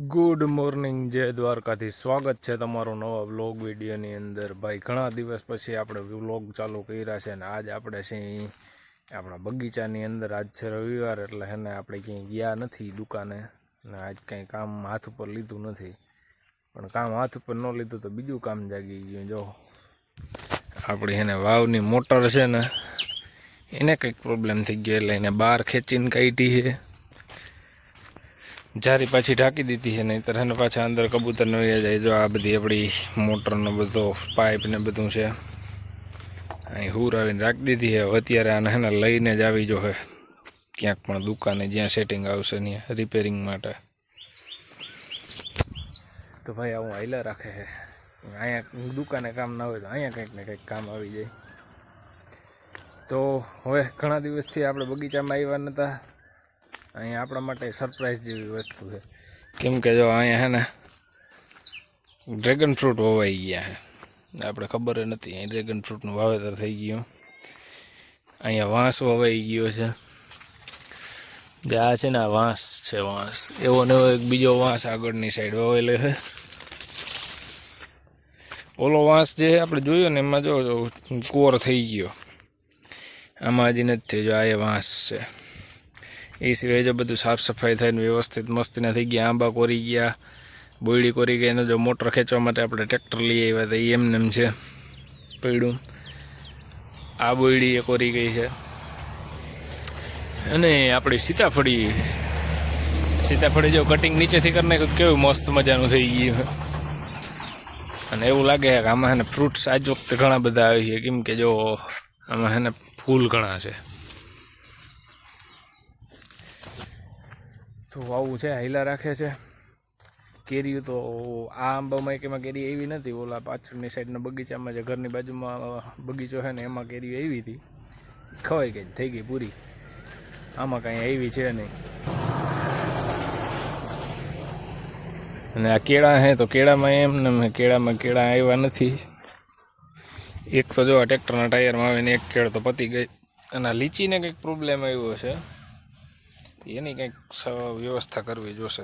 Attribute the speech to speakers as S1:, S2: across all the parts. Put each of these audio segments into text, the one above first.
S1: Good morning જય દ્વારકાથી સ્વાગત છે તમારું નવા વ્લોગ વિડીયોની અંદર. ભાઈ, ઘણા દિવસ પછી આપણે વ્લોગ ચાલુ કર્યા છે ને આજ આપણે છે આપણા બગીચાની અંદર. આજ છે રવિવાર એટલે એને આપણે ક્યાંય ગયા નથી દુકાને. ને આજ કંઈ કામ હાથ ઉપર લીધું નથી. પણ કામ હાથ ઉપર ન લીધું તો બીજું કામ જાગી ગયું. જો, આપણી એને વાવની મોટર છે ને, એને કંઈક પ્રોબ્લેમ થઈ ગયો એટલે એને બહાર ખેંચીને કાઢી છે. જારી પાછી ઢાંકી દીધી છે નહીં એને પાછા અંદર કબૂતર ન જાય, જો આ બધી આપણી મોટરનો બધો પાઇપ ને બધું છે. અહીં હુર આવીને રાખી દીધી છે. અત્યારે આને એને લઈને જ આવી જો હે. ક્યાંક પણ દુકાને જ્યાં સેટિંગ આવશે ને રિપેરિંગ માટે. તો ભાઈ આવું હાઈલા રાખે છે. અહીંયા દુકાને કામ ના હોય તો અહીંયા કંઈક ને કંઈક કામ આવી જાય. તો હવે ઘણા દિવસથી આપણે બગીચામાં આવ્યા નહોતા અહીંયા આપણા માટે સરપ્રાઈઝ જેવી વસ્તુ છે. કેમ કે જો અહીંયા હે ને ડ્રેગન ફ્રૂટ વવાઈ ગયા છે આપણે ખબર નથી, અહીં ડ્રેગન ફ્રૂટનું વાવેતર થઈ ગયું. અહીંયા વાંસ વવાઈ ગયો છે. જે આ છે ને, આ વાંસ છે વાંસ. એવો ને એવો એક બીજો વાંસ આગળની સાઈડ વવાયેલો છે. ઓલો વાંસ જે આપણે જોયો ને, એમાં જો, કોર થઈ ગયો. આમાં હજી નથી થયો, જો આ એ વાંસ છે. એ સિવાય જો બધું સાફ સફાઈ થઈને વ્યવસ્થિત મસ્તીના થઈ ગયા, આંબા કોરી ગયા, બોયડી કોરી ગઈ એનો જો મોટર ખેંચવા માટે આપણે ટ્રેક્ટર લઈ આવ્યા હતા એ એમને એમ છે પૈડું. આ બોયડી એ કોરી ગઈ છે. અને આપણી સીતાફળી. સીતાફળી જો કટિંગ નીચેથી કરી નાખ્યું કેવું મસ્ત મજાનું થઈ ગયું અને એવું લાગે છે કે આમાં હે ને ફ્રૂટ્સ આજ વખતે ઘણા બધા આવી છે, કેમ કે જો આમાં હે ને ફૂલ ઘણા છે. તો આવું છે હાઈલા રાખે છે. કેરીઓ તો આ આંબામાં એમાં કેરી એવી નથી. ઓલા પાછળની સાઈડના બગીચામાં જે ઘરની બાજુમાં બગીચો છે ને, એમાં કેરીઓ એવી હતી. ખવાઈ ગઈ થઈ ગઈ પૂરી. આમાં કાંઈ એવી છે નહીં. અને આ કેળા હે તો કેળામાં એમ ને મેં કેળામાં કેળા આવ્યા નથી. એક તો જો ટ્રેક્ટરના ટાયરમાં આવીને એક કેળ તો પતી ગઈ. અને લીચીને કંઈક પ્રોબ્લેમ આવ્યો છે. એની કંઈક વ્યવસ્થા કરવી જોશે.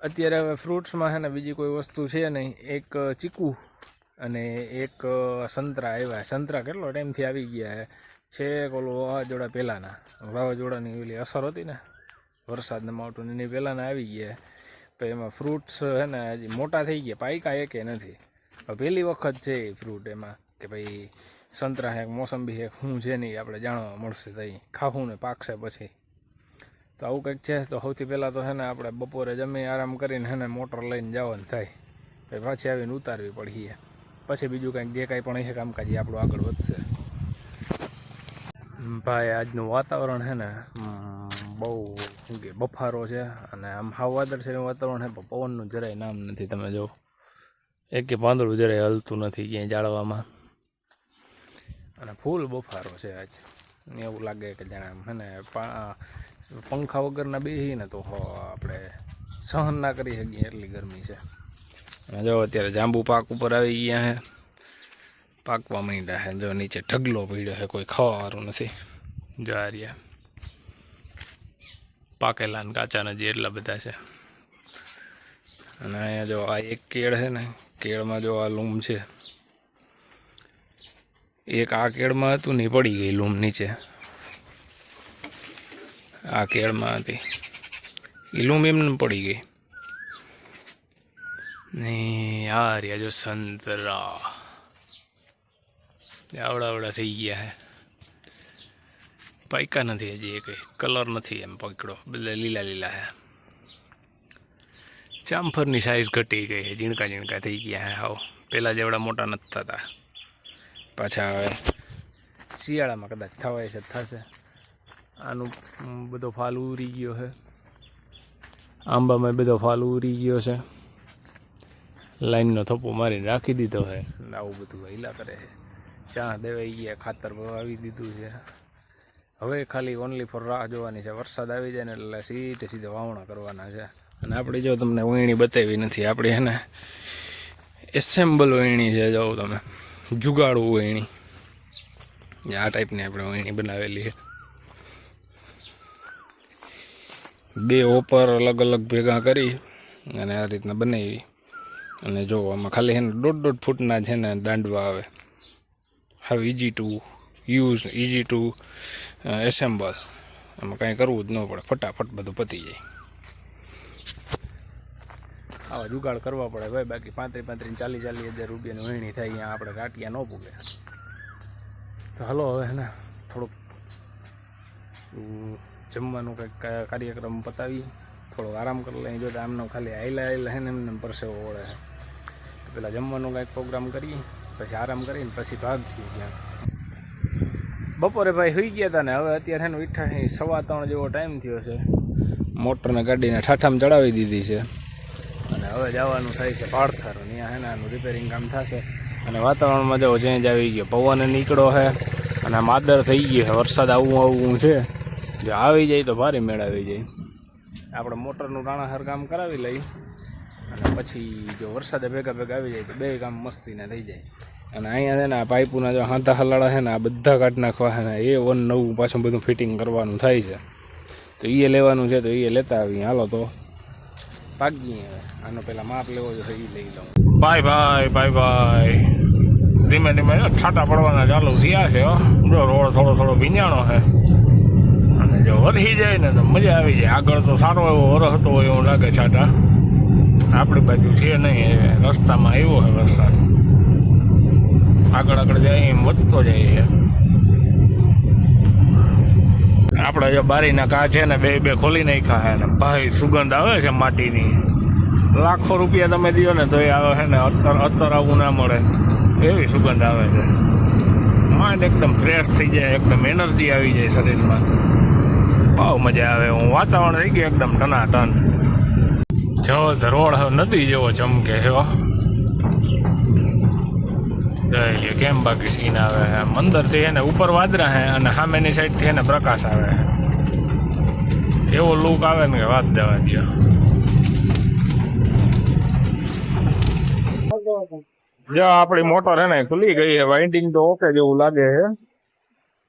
S1: અત્યારે હવે ફ્રૂટ્સમાં છે ને બીજી કોઈ વસ્તુ છે નહીં. એક ચીકુ અને એક સંતરા આવ્યા. સંતરા કેટલો ટાઈમથી આવી ગયા છે? ઓલું વાવાઝોડા પહેલાંના. વાવાઝોડાની ઓલી અસર હતી ને? વરસાદને માવઠું એની પહેલાંના આવી ગયા. તો એમાં ફ્રૂટ્સ છે ને હજી મોટા થઈ ગયા. પાયકા એકે નથી. પહેલી વખત છે એ ફ્રૂટ એમાં કે ભાઈ સંતરા હેક મોસંબી હેક શું છે નહીં આપણે જાણવા મળશે તઈ ખાવું ને પાકશે પછી. તો આવું કંઈક છે, તો સૌથી પહેલાં તો છે ને આપણે બપોરે જમી આરામ કરીને હેને મોટર લઈને જવાનું થાય. પછી પાછી આવીને ઉતારવી પડીએ પછી બીજું કંઈક જે કાંઈ પણ છે કામકાજ આપણું આગળ વધશે. ભાઈ, આજનું વાતાવરણ છે ને બહુ શું કે, બફારો છે અને આમ હાવ વાદળ વાદળછાયું વાતાવરણ છે પણ પવનનું જરાય નામ નથી, તમે જો એક કે પાંદડું જરાય હલતું નથી ક્યાંય જાળવામાં. અને ફૂલ બફારો છે આજ. એવું લાગે કે જાણે આમ ને પંખા વગરના બેસીને તો આપણે સહન ના કરી શકીએ એટલી ગરમી છે. અને જો અત્યારે જાંબુ પાક ઉપર આવી ગયા છે પાકવા માંડ્યા છે જો નીચે ઢગલો પડ્યો છે કોઈ ખાવાવાળું નથી. જો રહ્યા. પાકેલા ને કાચાના જે એટલા બધા છે. અને અહીંયા જો આ એક કેળ છે ને, કેળમાં જો આ લૂમ છે. એક આ કેળમાં હતું ને ઈ પડી ગઈ લૂમ નીચે આ કેળમાં હતી એ લૂમ એમને પડી ગઈ ને આ રહ્યા જો સંતરા આવડા આવડા થઈ ગયા હે પાયકા નથી હજી એ કંઈ કલર નથી એમ પકડો બધા લીલા લીલા હે જામફરની સાઈઝ ઘટી ગઈ છે ઝીણકા ઝીણકા થઈ ગયા હે હાવ પહેલાં જેવડા મોટા નથી થતા પાછા હવે શિયાળામાં કદાચ થવાય છે, થશે. આનું બધો ફાલ ઉરી ગયો છે. આંબામાં બધો ફાલ ઉરી ગયો છે. લાઈનનો થપ્પો મારીને રાખી દીધો છે. આવું બધું હૈલા કરે છે. ચા દેવાઈ ગયા, ખાતર આવી દીધું છે. હવે ખાલી ઓનલી ફોર રાહ જોવાની છે. વરસાદ આવી જાય ને એટલે સીધે સીધે વાવણા કરવાના છે. અને આપણે જો તમને વીણી બતાવી નથી, આપણી હે ને એસેમ્બલ વીણી છે, જો તમે. જુગાડું વહીણી આ ટાઈપની આપણે વહીણી બનાવેલી છે. બે ઓપર અલગ અલગ ભેગા કરી અને આ રીતના બનાવી. અને જો આમાં ખાલી એને દોઢ દોઢ ફૂટના છે ને દાંડવા આવે. How easy to use easy to assemble આમાં કાંઈ કરવું જ ન પડે. ફટાફટ બધું પતી જાય. આવા જુગાડ કરવા પડે ભાઈ. બાકી પાંત્રીસ પાંત્રીસ ચાલીસ ચાલીસ હજાર રૂપિયાની વહેણી થાય, અહીંયા આપણે રાટિયા ન પૂગે. તો હલો હવે ને, થોડુંક જમવાનું કંઈક કાર્યક્રમ પતાવી થોડો આરામ કરી લઈએ. જો આમનો ખાલી આયલા આયલા હે ને, એમને એમ પરસેવો ઓળે. છે તો પેલા જમવાનું કંઈક પ્રોગ્રામ કરી પછી આરામ કરીને પછી ભાગશું ત્યાં. બપોરે ભાઈ સુઈ ગયા હતા ને, હવે અત્યારે છે ને સવા ત્રણ જેવો ટાઈમ થયો છે. મોટરને ગાડીને ઠાઠામાં ચડાવી દીધી છે. અને હવે જવાનું થાય છે પાડથર. ત્યાં છે ને આનું રિપેરિંગ કામ થશે. અને વાતાવરણમાં જો ચેન્જ આવી ગયો. પવન નીકળો છે અને માદર થઈ ગયો છે. વરસાદ આવવું આવવું છે. જો આવી જાય તો ભારે મેળ આવી જાય. આપણે મોટરનું રાણાહર કામ કરાવી લઈ અને પછી જો વરસાદે ભેગા ભેગા આવી જાય તો બે કામ મસ્તીને થઈ જાય. અને અહીંયા છે ને પાઇપોના જો હાથા હલાડા છે ને આ બધા કાઢ નાખવા છે ને એ વન નવું પાછું બધું ફિટિંગ કરવાનું થાય છે. તો એ લેવાનું છે તો એ લેતા આવી હાલો તો. ભાગીએ. હવે આનો પેલા માપ લેવો જોઈએ એ લઈ લઉં.
S2: ભાઈ ભાઈ ભાઈ ભાઈ ધીમે ધીમે છાટા પડવાના ચાલુ થયા છે જો રોડ થોડો થોડો ભીંજાણો છે. અને જો વરસી જાય ને તો મજા આવી જાય. આગળ તો સારો એવો વરસતો હોય એવું લાગે છાટા. આપણી બાજુ છે નહીં રસ્તામાં આવ્યો છે વરસાદ આગળ આગળ જાય એમ વધતો જાય છે. આપણે જો બારીના કાચ છે ને, બે બે ખોલી નાખ્યા છે ને, ભાઈ સુગંધ આવે છે માટીની. લાખો રૂપિયા તમે દો ને, તો એ આવે છે ને, અત્તર અત્તર આવું ના મળે. એવી સુગંધ આવે છે. માઇન્ડ એકદમ ફ્રેશ થઈ જાય, એકદમ એનર્જી આવી જાય શરીરમાં. બહુ મજા આવે. હું વાતાવરણ થઈ ગયું એકદમ ટનાટન. જો ધરોળ નદી જેવો ચમકે છે જોઈએ કેમ બાકી સીન આવે છે મંદરથી એને ઉપર વાદરા હે અને સામેની સાઈડથી એને પ્રકાશ આવે છે એવો લુક આવે ને કે વાત દેવા દો જો આપણી મોટર ને ખુલી ગઈ છે વાઇન્ડિંગ તો ઓકે જેવું લાગે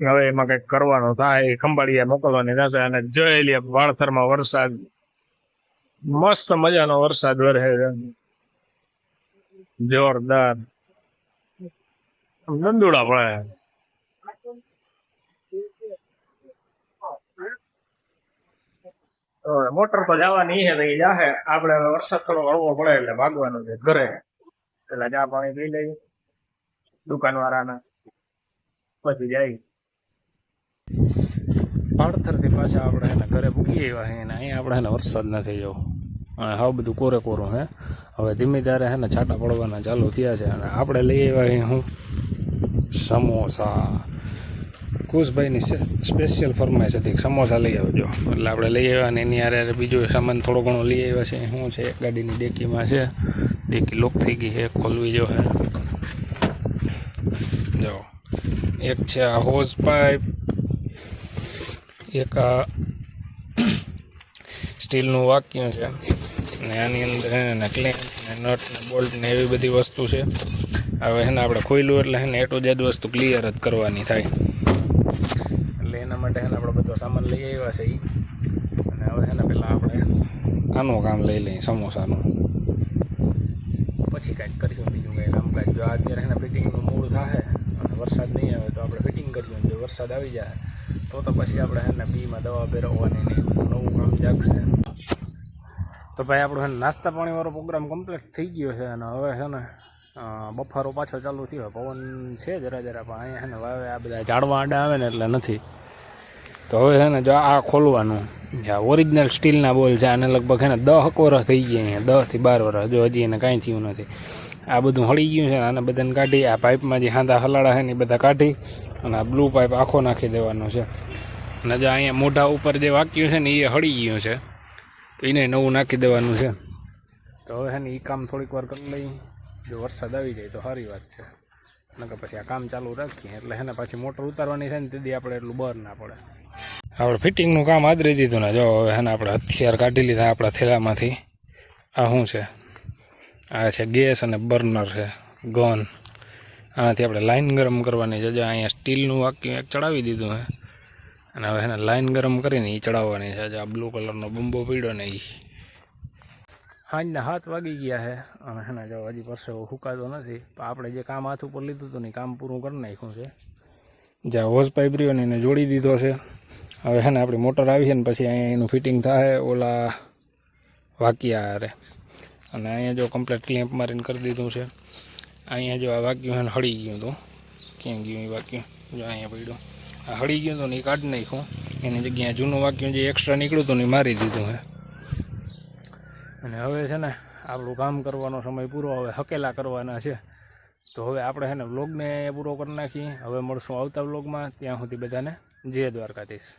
S2: છે હવે એમાં કંઈક કરવાનું થાય. ખંભાળિયા મોકલવાની થશે અને જોયેલી વાળથરમાં વરસાદ. મસ્ત મજાનો વરસાદ વરસે છે. જોરદાર. દંદુડા પડે હવે મોટર તો જવાની છે તો એ જાહે. આપણે વરસાદ થોડો હળવો પડે એટલે ભાગવાનું છે ઘરે. એટલે ચા પાણી પી લઈ દુકાન વાળાના પછી જાય.
S1: પાળથરથી પાછા આપણે એને ઘરે મૂકી આવ્યા છે અને અહીંયા આપણે એને વરસાદ નથી જવો હા બધું કોરે કોરું હે. હવે ધીમે ધારે હે ને છાંટા પડવાના ચાલુ થયા છે અને આપણે લઈ આવ્યા છીએ હું. સમોસા કુશભાઈની સ્પેશિયલ ફરમાઈશ હતી. સમોસા લઈ આવજો એટલે આપણે લઈ આવ્યા ને એની હારે બીજો સામાન થોડો ઘણો લઈ આવ્યા છે. શું છે? ગાડીની ડેકીમાં છે. ડેકી લોક થઈ ગઈ છે ખોલવી જો હે. જો. એક છે આ હોઝ પાઇપ એક આ સ્ટીલનું વાક્ય છે. ને આની અંદર એને ક્લેમ ને નટ ને બોલ્ટ ને એવી બધી વસ્તુ છે. હવે એને આપણે ખોયલું એટલે એને એટો જેડ વસ્તુ ક્લિયર જ કરવાની થાય. એટલે એના માટે એને આપણે બધો સામાન લઈ આવ્યા છે. અને હવે એને પહેલાં આપણે આનું કામ લઈ લઈએ, સમોસાનું. પછી કાંઈક કરીશું, બીજું કંઈ કામકાજ જો અત્યારે એને ફિટિંગનું મૂળ થાય અને વરસાદ નહીં આવે તો આપણે ફિટિંગ કરીએ જો વરસાદ આવી જાય તો તો પછી આપણે એને બીમાં દવા ભેરવવાની ને નવું કામ જાગશે. તો ભાઈ આપણો નાસ્તા પાણીવાળો પ્રોગ્રામ કમ્પ્લીટ થઈ ગયો છે અને હવે છે ને બફારો પાછો ચાલુ થયો. પવન છે જરા જરા, પણ અહીંયા છે ને હવે આ બધા ઝાડવા આડા આવે ને એટલે નથી. તો હવે છે ને જો આ ખોલવાનું. આ ઓરિજિનલ સ્ટીલના બોલ છે, આને લગભગ છે ને દહ વર્ષ થઈ ગયા અહીંયા. દસથી બાર વર્ષ જો હજી એને કાંઈ થયું નથી. આ બધું હળી ગયું છે આને બધાને કાઢી, આ પાઇપમાં જે હાંદા હલાડા છે ને એ બધા કાઢી અને આ બ્લુ પાઇપ આખો નાખી દેવાનો છે. અને જો અહીંયા મોઢા ઉપર જે વાક્યું છે ને એ હળી ગયું છે. તો એને નવું નાખી દેવાનું છે. તો હવે છે ને એ કામ થોડીક વાર કરી લઈ જો વરસાદ આવી જાય તો સારી વાત છે. નકર પછી આ કામ ચાલુ રાખીએ. એટલે છે ને પાછી મોટર ઉતારવાની છે ને તેથી આપણે એટલું બર ના પડે. આપણે ફિટિંગનું કામ આદરી દીધું ને. જો હવે છે ને આપણે હથિયાર કાઢી લીધા આપણા થેલામાંથી. આ શું છે? આ છે ગેસ અને બર્નર છે, ગન. આનાથી આપણે લાઈન ગરમ કરવાની છે. જો અહીંયા સ્ટીલનું વાક્ય એક ચડાવી દીધું છે અને હવે એને લાઈન ગરમ કરીને એ ચડાવવાની છે. જે આ બ્લુ કલરનો બંબો પીડ્યો ને એ સાંજના હાથ વાગી ગયા છે અને એના જો હજી પરસેવો ફૂંકાતો નથી. પણ આપણે જે કામ હાથ ઉપર લીધું હતું ને કામ પૂરું કરી નાખ્યું છે. જ્યાં હોસ પાઇપ રહ્યો ને એને જોડી દીધો છે. હવે છે ને આપણી મોટર આવી છે ને પછી અહીંયા એનું ફિટિંગ થાય ઓલા વાકિયા હારે. અને અહીંયા જો કમ્પ્લેટ ક્લેમ્પ મારીને કરી દીધું છે. અહીંયા જો આ વાક્યું છે ને હળી ગયું હતું. ક્યાં ગયું એ વાક્યું? જો અહીંયા પડ્યું. આ હળી ગયું હતું ને એ કાઢી નાખ્યું. એની જગ્યાએ જૂનું વાક્યું જે એક્સ્ટ્રા નીકળ્યું હતું ને એ મારી દીધું છે અને હવે છે ને, આપણું કામ કરવાનો સમય પૂરો, હવે હકેલા કરવાના છે. તો હવે આપણે છે ને વ્લોગને પૂરો કરી નાખીએ. હવે મળશું આવતા વ્લોગમાં ત્યાં સુધી બધાને જય દ્વારકાધીશ.